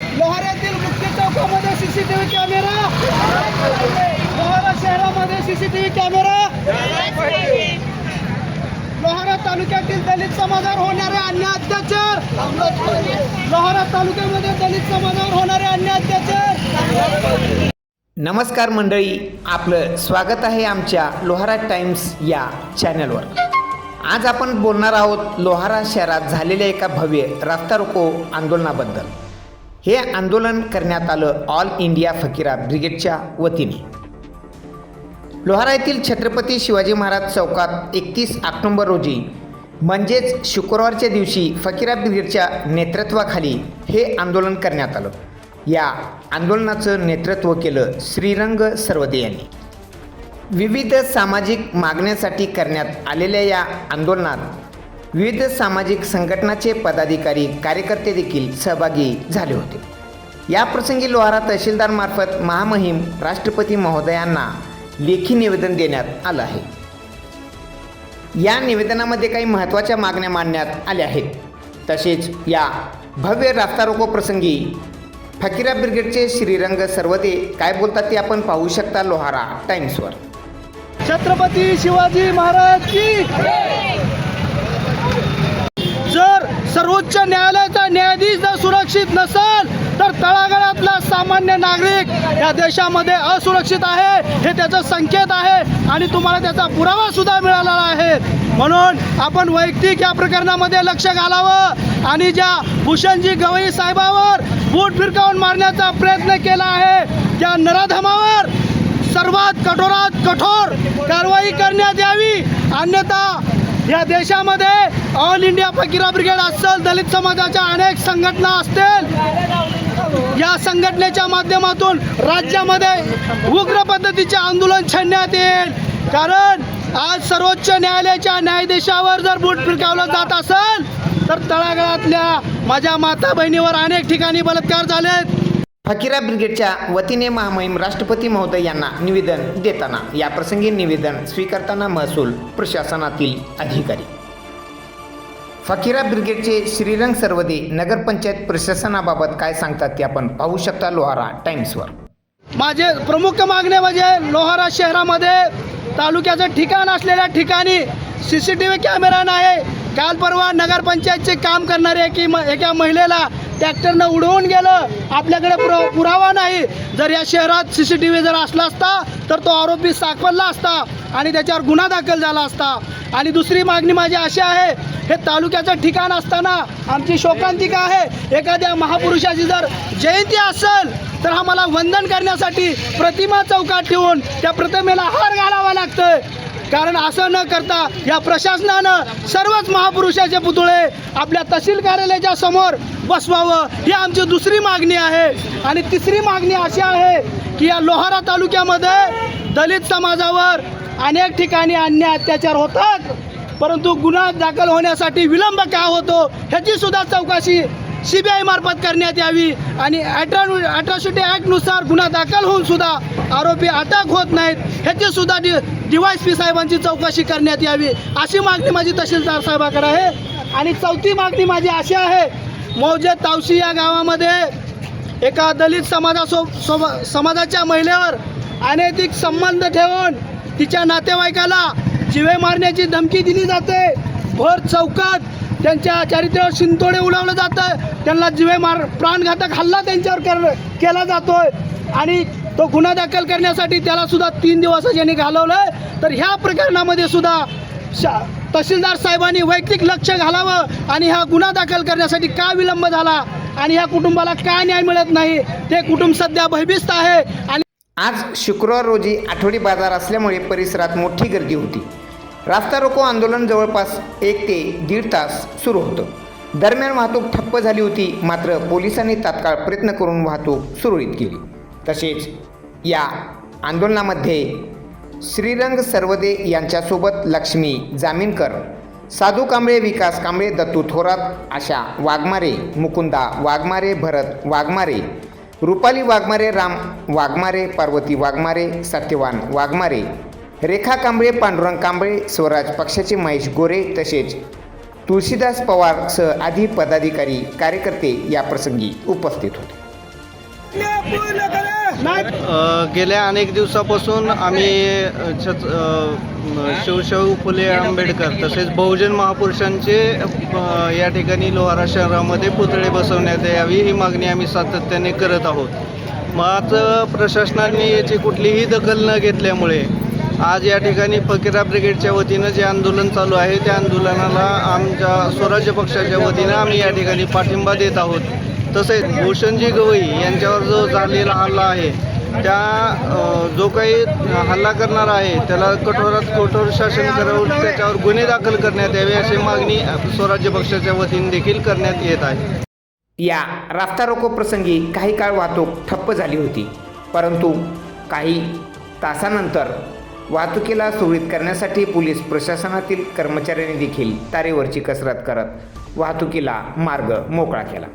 लोहाऱ्यातील मुख्य चौकामध्ये CCTV camera Lohara शहरामध्ये सीसीटीव्ही कॅमेरा लोहारा तालुक्यातील दलित समाजावर होणारे अन्य अत्याचार. लोहारा तालुक्यामध्ये दलित समाजावर होणारे अन्य अत्याचार. नमस्कार मंडळी आपलं स्वागत आहे आमच्या लोहारा टाइम्स या चॅनलवर. आज आपण बोलणार आहोत लोहारा शहरात झालेल्या एका भव्य रास्ता रोको आंदोलनाबद्दल. हे आंदोलन करण्यात आलं ऑल इंडिया फकीरा ब्रिगेडच्या वतीने. लोहारा येथील छत्रपती शिवाजी महाराज चौकात एकतीस ऑक्टोंबर रोजी म्हणजेच शुक्रवारच्या दिवशी फकीरा ब्रिगेडच्या नेतृत्वाखाली हे आंदोलन करण्यात आलं. या आंदोलनाचं नेतृत्व केलं श्रीरंग सर्वदे यांनी. विविध सामाजिक मागण्यासाठी करण्यात आलेल्या या आंदोलनात विविध सामाजिक संघटनाचे पदाधिकारी कार्यकर्ते देखील सहभागी झाले होते. या प्रसंगी लोहारा तहसीलदारमार्फत महामहिम राष्ट्रपती महोदयांना लेखी निवेदन देण्यात आलं आहे. या निवेदनामध्ये काही महत्त्वाच्या मागण्या मांडण्यात आल्या आहेत. तसेच या भव्य रास्ता रोको प्रसंगी फकीरा ब्रिगेडचे श्रीरंग सर्वदे काय बोलतात ते आपण पाहू शकता लोहारा टाइम्सवर. छत्रपती शिवाजी महाराज की जर सर्वोच्च न्यायालयाचा न्यायाधीश जर सुरक्षित नसेल तर तळागाळातला सामान्य नागरिक या देशामध्ये असुरक्षित आहे हे त्याचं संकेत आहे आणि तुम्हाला त्याचा पुरावा सुद्धा मिळालेला आहे. म्हणून आपण वैयक्तिक या प्रकरणामध्ये लक्ष घालावं आणि ज्या भूषणजी गवई साहेबावर बूट फिरकावून मारण्याचा प्रयत्न केला आहे त्या नराधमावर सर्वात कठोरात कठोर कारवाई करण्यात यावी. अन्यथा या देशामध्ये ऑल इंडिया फकीरा ब्रिगेड असेल दलित समाजाच्या अनेक संघटना असतील. या संघटनेच्या माध्यमातून राज्यामध्ये उग्र पद्धतीचे आंदोलन छेडण्यात येईल. कारण आज सर्वोच्च न्यायालयाच्या न्यायाधीशावर जर बूट फिरकावलं जात असेल तर तळागाळातल्या माझ्या माता बहिणीवर अनेक ठिकाणी बलात्कार झालेत. फकीरा ब्रिगेडच्या वतीने महामहिम राष्ट्रपती महोदय यांना निवेदन देताना या प्रसंगी निवेदन स्वीकारताना महसूल प्रशासनातील अधिकारी. फकीरा ब्रिगेडचे श्रीरंग सर्वदे नगरपंचायत प्रशासनाबाबत काय सांगतात ते आपण पाहू शकता लोहारा टाइम्सवर. माझे प्रमुख मागणे म्हणजे लोहारा शहरामध्ये तालुक्याचं ठिकाण असलेल्या ठिकाणी C C T V camera नाही. काल परवा नगरपंचायतचे काम करणारे एकी म एका महिलेला ट्रॅक्टरनं उडवून गेलं. आपल्याकडे पुरा पुरावा नाही. जर या शहरात सी सी टी व्ही जर असला असता तर तो आरोपी सापडला असता आणि त्याच्यावर गुन्हा दाखल झाला असता. आणि दुसरी मागणी माझी अशी आहे हे तालुक्याचं ठिकाण असताना आमची शोकांतिका आहे. एखाद्या महापुरुषाची जर जयंती असेल तर आम्हाला वंदन करण्यासाठी प्रतिमा चौकात ठेवून त्या प्रतिमेला हार घालावा लागतोय. कारण असं न करता या प्रशासनानं सर्वच महापुरुषाचे पुतळे आपल्या तहसील कार्यालयाच्या समोर बसवावं ही आमची दुसरी मागणी आहे. आणि तिसरी मागणी अशी आहे की या लोहारा तालुक्यामध्ये दलित समाजावर अनेक ठिकाणी अन्याय अत्याचार होतात. परंतु गुन्हा दाखल होण्यासाठी विलंब का होतो ह्याची सुद्धा चौकशी सी बी आय मार्फत करण्यात यावी. आणि अठरा अट्रॉसिटी ॲक्टनुसार गुन्हा दाखल होऊन सुद्धा आरोपी अटक होत नाहीत ह्याची सुद्धा डीवायसपी पी साहेबांची चौकशी करण्यात यावी अशी मागणी माझी तहसीलदार साहेबाकडे आहे. आणि चौथी मागणी माझी अशी आहे मौजे तावशी या गावामध्ये एका दलित समाजासो सोब समाजाच्या महिलेवर अनैतिक संबंध ठेवून तिच्या नातेवाईकाला जिवे मारण्याची धमकी दिली जाते. भर चौकात त्यांच्या चारित्र्यावर शिंतोडे उडवलं जातं. त्यांना जिवे मार प्राणघातक हल्ला त्यांच्यावर कर केला जातोय. आणि तो गुन्हा दाखल करण्यासाठी त्यालासुद्धा तीन दिवस ज्यांनी घालवलं तर ह्या प्रकरणामध्ये सुद्धा शा तहसीलदार साहेबांनी वैयक्तिक लक्ष घालावं आणि हा गुन्हा दाखल करण्यासाठी का विलंब झाला आणि ह्या कुटुंबाला का न्याय मिळत नाही ते कुटुंब सध्या भयभीत आहे आणि आज शुक्रवार रोजी आठवडी बाजार असल्यामुळे परिसरात मोठी गर्दी होती. रास्ता रोको आंदोलन जवळपास एक ते दीड तास सुरू होतं. दरम्यान वाहतूक ठप्प झाली होती मात्र पोलिसांनी तात्काळ प्रयत्न करून वाहतूक सुरळीत केली. तसेच या आंदोलनामध्ये श्रीरंग सर्वदे यांच्यासोबत लक्ष्मी जामीनकर साधू कांबळे विकास कांबळे दत्तू थोरात आशा वाघमारे मुकुंदा वाघमारे भरत वाघमारे रुपाली वाघमारे राम वाघमारे पार्वती वाघमारे सत्यवान वाघमारे रेखा कांबळे पांडुरंग कांबळे स्वराज पक्षाचे महेश गोरे तसेच तुळशीदास पवार सह आधी पदाधिकारी कार्यकर्ते या प्रसंगी उपस्थित होते. गेल्या अनेक दिवसापासून आम्ही छत शिवशाहू फुले आंबेडकर तसेच बहुजन महापुरुषांचे या ठिकाणी लोहारा शहरामध्ये पुतळे बसवण्यात यावी ही मागणी आम्ही सातत्याने करत आहोत. मात्र प्रशासनाने याची कुठलीही दखल न घेतल्यामुळे आज या ठिकाणी फकीरा ब्रिगेडच्या वतीनं जे आंदोलन चालू आहे त्या आंदोलनाला आमच्या स्वराज्य पक्षाच्या वतीनं आम्ही या ठिकाणी पाठिंबा देत आहोत. तसेच भूषणजी गवई यांच्यावर जो झालेला हल्ला आहे त्या जो काही हल्ला करणार आहे त्याला कठोरात कठोर शासन करावं त्याच्यावर गुन्हे दाखल करण्यात यावे अशी मागणी स्वराज्य पक्षाच्या वतीने देखील करण्यात येत आहे. या रास्ता रोको प्रसंगी काही काळ वाहतूक ठप्प झाली होती परंतु काही तासानंतर वाहतुकीला सुरळीत करण्यासाठी पोलीस प्रशासनातील कर्मचाऱ्यांनी देखील तारेवरची कसरत करत वाहतुकीला मार्ग मोकळा केला.